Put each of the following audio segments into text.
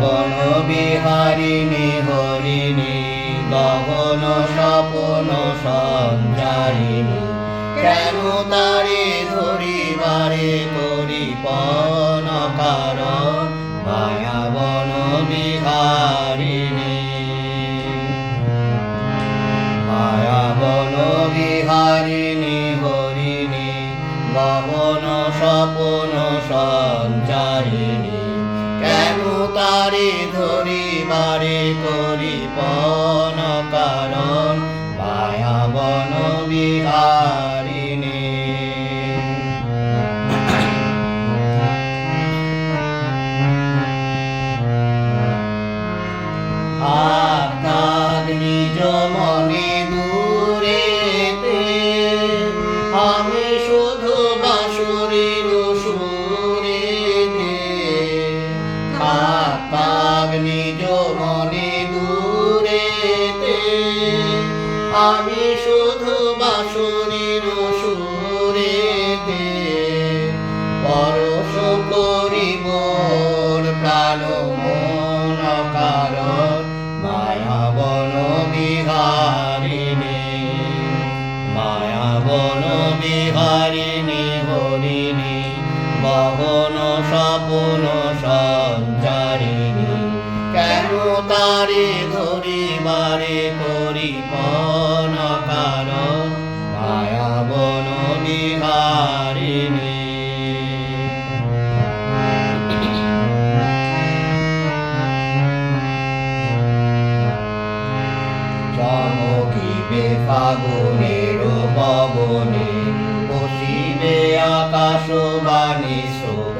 বন বিহারিণী হরিণী, গগন স্বপন সঞ্চারিণী। কেন তারে ধরিবারে করি পন কারণ? মায়া বন বিহারিণী মায়া বন বিহারিণী হরিণী, গগন স্বপন সঞ্চারিণী। তারে ধরিবারে করি পন আমি শুধু বাসুরের সুরেতে পরশ করিব প্রাণ মন কারণ মায়া বন বিহারিণী, মায়া বন বিহারিণী, হরিণী, গগন স্বপন সঞ্চারিণী, কেন তারে ধরিবারে করি পন চমকিবে ফাগুনের পবনে বসিবে আকাশ বাণী শ্রবণে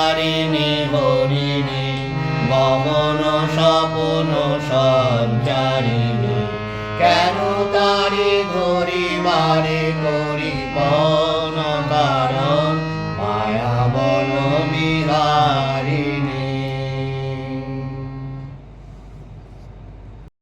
কোন স্বপন সঞ্চারিণী। কেন তারি ধরি বারে করি পর